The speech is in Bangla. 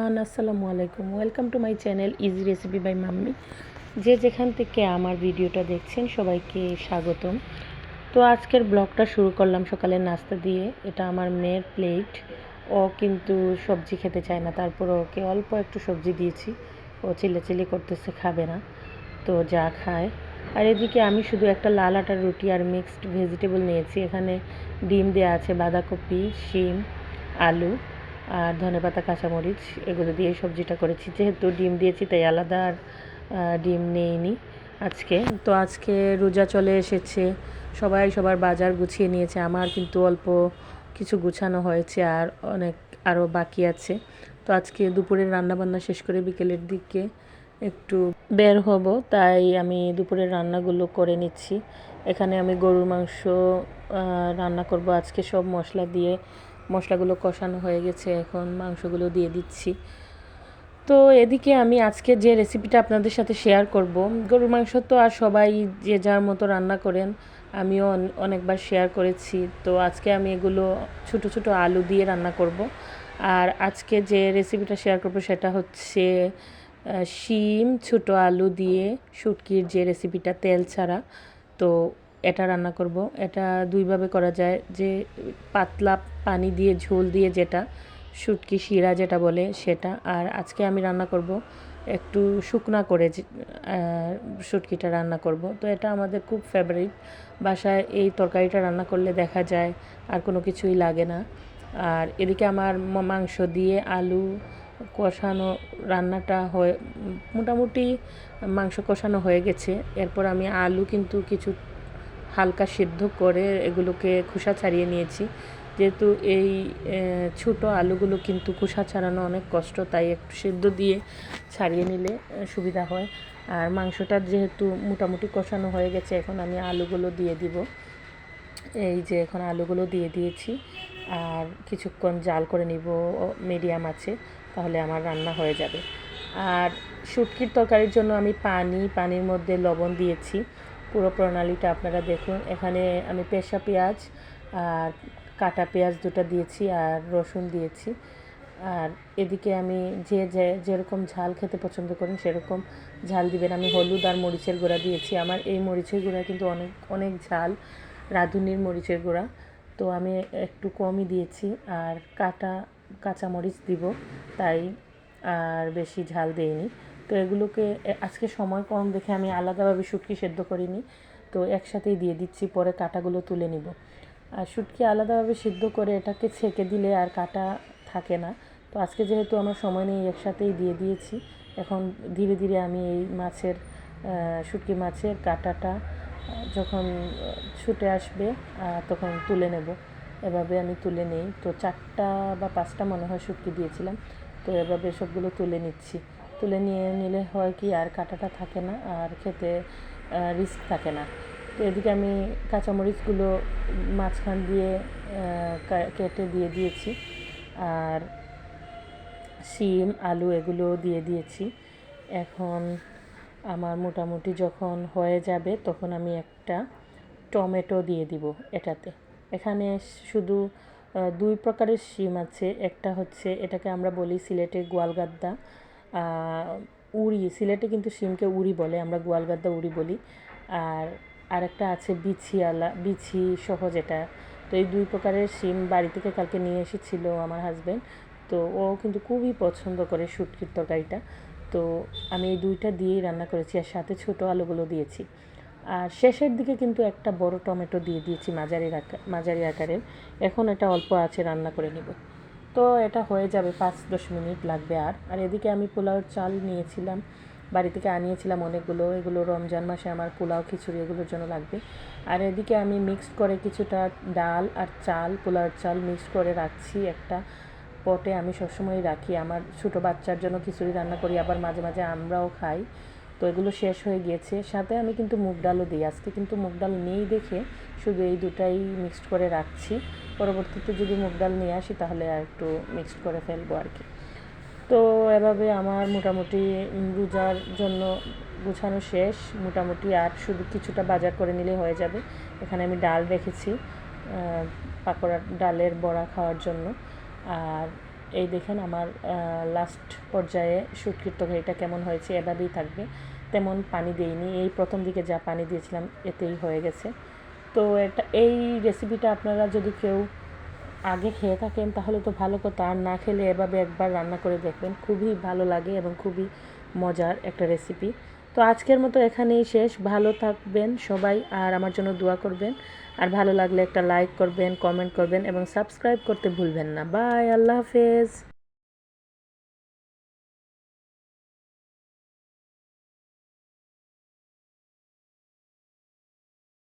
এভরিওয়ান, আসসালামু আলাইকুম। Welcome to my channel easy recipe by mummy যে যেখান থেকে আমার ভিডিওটা দেখছেন, সবাইকে স্বাগতম। তো আজকের ব্লগটা শুরু করলাম সকালের নাস্তা দিয়ে। এটা আমার মেয়ের প্লেট ও কিন্তু সবজি খেতে চায় না। তারপর ওকে অল্প একটু সবজি দিয়েছি। ও চিল্লাচিল্লি করতেছে, খাবে না। তো যা খায়। আর এদিকে আমি শুধু একটা লাল আটার রুটি আর মিক্সড ভেজিটেবল নিয়েছি। এখানে ডিম দেওয়া আছে, বাঁধাকপি, শিম, আলু। আর ধনেপাতা, কাঁচামরিচ, এগুলো দিয়ে সবজিটা করেছি। যেহেতু ডিম দিয়েছি, তাই আলাদা আর ডিম নেইনি আজকে। তো আজকে রোজা চলে এসেছে। সবাই সবার বাজার গুছিয়ে নিয়েছে। আমার কিন্তু অল্প কিছু গুছানো হয়েছে আর অনেক আরও বাকি আছে। তো আজকে দুপুরের রান্নাবান্না শেষ করে বিকেলের দিকে একটু বের হব। তাই আমি দুপুরের রান্নাগুলো করে নিচ্ছি। এখানে আমি গরুর মাংস রান্না করব। আজকে সব মশলা দিয়ে মশলাগুলো কষানো হয়ে গেছে, এখন মাংসগুলো দিয়ে দিচ্ছি। তো এদিকে আমি আজকে যে রেসিপিটা আপনাদের সাথে শেয়ার করব, গরুর মাংস তো আর সবাই যে যার মতো রান্না করেন, আমিও অনেকবার শেয়ার করেছি। তো আজকে আমি এগুলো ছোট ছোট আলু দিয়ে রান্না করব। আর আজকে যে রেসিপিটা শেয়ার করব সেটা হচ্ছে শিম, ছোট আলু দিয়ে শুটকির যে রেসিপিটা তেল ছাড়া। তো এটা রান্না করব, এটা দুইভাবে করা যায়। যে পাতলা পানি দিয়ে ঝোল দিয়ে যেটা, শুটকি, শিরা যেটা বলে সেটা। আর আজকে আমি রান্না করব একটু শুকনা করে শুটকিটা রান্না করব। তো এটা আমাদের খুব ফেভারিট বাসায় এই তরকারিটা রান্না করলে দেখা যায় আর কোনো কিছুই লাগে না। আর এদিকে আমার মাংস দিয়ে আলু কষানো রান্নাটা হয়ে, মোটামুটি মাংস কষানো হয়ে গেছে। এরপর আমি আলু কিন্তু কিছু হালকা সিদ্ধ করে এগুলোকে খোসা ছাড়িয়ে নিয়েছি। যেহেতু এই ছোটো আলুগুলো কিন্তু খোসা ছাড়ানো অনেক কষ্ট, তাই একটু সিদ্ধ দিয়ে ছাড়িয়ে নিলে সুবিধা হয়। আর মাংসটা যেহেতু মোটামুটি কষানো হয়ে গেছে, এখন আমি আলুগুলো দিয়ে দিব। এই যে এখন আলুগুলো দিয়ে দিয়েছি। আর কিছুক্ষণ জাল করে নিব মিডিয়াম আছে, তাহলে আমার রান্না হয়ে যাবে। আর শুটকির তরকারির জন্য আমি পানি, পানির মধ্যে লবণ দিয়েছি। পুরো প্রণালীটা আপনারা দেখুন। এখানে আমি পেশা পেঁয়াজ আর কাটা পেঁয়াজ দুটো দিয়েছি আর রসুন দিয়েছি। আর এদিকে আমি যে যে, যেরকম ঝাল খেতে পছন্দ করেন সেরকম ঝাল দিবেন। আমি হলুদ আর মরিচের গুঁড়া দিয়েছি। আমার এই মরিচের গুঁড়া কিন্তু অনেক অনেক ঝাল। রাঁধুনির মরিচের গুঁড়া। তো আমি একটু কমই দিয়েছি আর কাটা কাঁচা মরিচ দিব, তাই আর বেশি ঝাল দেইনি। তো এগুলোকে আজকে সময় কম দেখে আমি আলাদাভাবে শুটকি সেদ্ধ করিনি। তো একসাথেই দিয়ে দিচ্ছি, পরে কাটাগুলো তুলে নিব। আর শুটকি আলাদাভাবে সিদ্ধ করে এটাকে ছেঁকে দিলে আর কাটা থাকে না। তো আজকে যেহেতু আমার সময় নেই, একসাথেই দিয়ে দিয়েছি। এখন ধীরে ধীরে আমি এই মাছের শুটকি মাছের কাটাটা, যখন ছুটে আসবে তখন তুলে নেব। এভাবে আমি তুলে নেই। তো চারটা বা পাঁচটা মনে হয় শুটকি দিয়েছিলাম। তো এভাবে সবগুলো তুলে নিচ্ছি। তুলে নিয়ে নিলে হয় কি আর কাটাটা থাকে না, আর খেতে রিস্ক থাকে না। তো এদিকে আমি কাঁচামরিচগুলো মাঝখান দিয়ে কেটে দিয়ে দিয়েছি। আর শিম, আলু এগুলো দিয়ে দিয়েছি। এখন আমার মোটামুটি যখন হয়ে যাবে তখন আমি একটা টমেটো দিয়ে দিব এটাতে। এখানে শুধু দুই প্রকারের শিম আছে। একটা হচ্ছে এটাকে আমরা বলি সিলেটে গোয়ালগাদ্দা উড়ি, সিলেটে কিন্তু শিমকে উড়ি বলে, আমরা গোয়ালগাদ্দা উড়ি বলি। আর আরেকটা আছে বিছিয়ালা, বিছি সহ যেটা। তো এই দুই প্রকারের শিম বাড়ি থেকে কালকে নিয়ে এসেছিল আমার হাজব্যান্ড তো ও কিন্তু খুবই পছন্দ করে শুটকির তরকারিটা। তো আমি এই দুইটা দিয়েই রান্না করেছি আর সাথে ছোটো আলুগুলো দিয়েছি। আর শেষের দিকে কিন্তু একটা বড় টমেটো দিয়ে দিয়েছি মাঝারি মাঝারি আকারের। এখন এটা অল্প আছে, রান্না করে নিব। তো এটা হয়ে যাবে, পাঁচ দশ মিনিট লাগবে আর। আর এদিকে আমি পোলাওয়ের চাল নিয়েছিলাম, বাড়ি থেকে আনিয়েছিলাম অনেকগুলো, এগুলো রমজান মাসে আমার পোলাও খিচুড়ি এগুলোর জন্য লাগবে। আর এদিকে আমি মিক্সড করে কিছুটা ডাল আর চাল পোলাওয়ের চাল মিক্সড করে রাখছি একটা পটে আমি সবসময় রাখি। আমার ছোটো বাচ্চার জন্য খিচুড়ি রান্না করি, আবার মাঝে মাঝে আমরাও খাই। তো এগুলো শেষ হয়ে গিয়েছে। সাথে আমি কিন্তু মুগ ডালও দিই। আজকে কিন্তু মুগ ডাল নেই দেখে শুধু এই দুটাই মিক্সড করে রাখছি। পরবর্তীতে যদি মুগ ডাল নিয়ে আসি, তাহলে আর একটু মিক্সড করে ফেলব আর কি। তো এভাবে আমার মোটামুটি রোজার জন্য গুছানো শেষ। মোটামুটি আর শুধু কিছুটা বাজার করে নিলে হয়ে যাবে। এখানে আমি ডাল রেখেছি পাকোড়া ডালের বড়া খাওয়ার জন্য। আর এই দেখেন আমার লাস্ট পর্যায়ে শুটকির তরকারিটা কেমন হয়েছে, এভাবেই থাকবে। তেমন পানি দিইনি। এই প্রথম দিকে যা পানি দিয়েছিলাম, এতেই হয়ে গেছে। তো এটা, এই রেসিপিটা আপনারা যদি কেউ আগে খেয়ে থাকেন, তাহলে তো ভালো কথা। আর না খেলে এভাবে একবার রান্না করে দেখবেন। খুবই ভালো লাগে এবং খুবই মজার একটা রেসিপি তো আজকের মতো এখানেই শেষ। ভালো থাকবেন সবাই, আর আমার জন্য দোয়া করবেন। আর ভালো লাগলে একটা লাইক করবেন কমেন্ট করবেন এবং সাবস্ক্রাইব করতে ভুলবেন না। বাই আল্লাহ হাফেজ।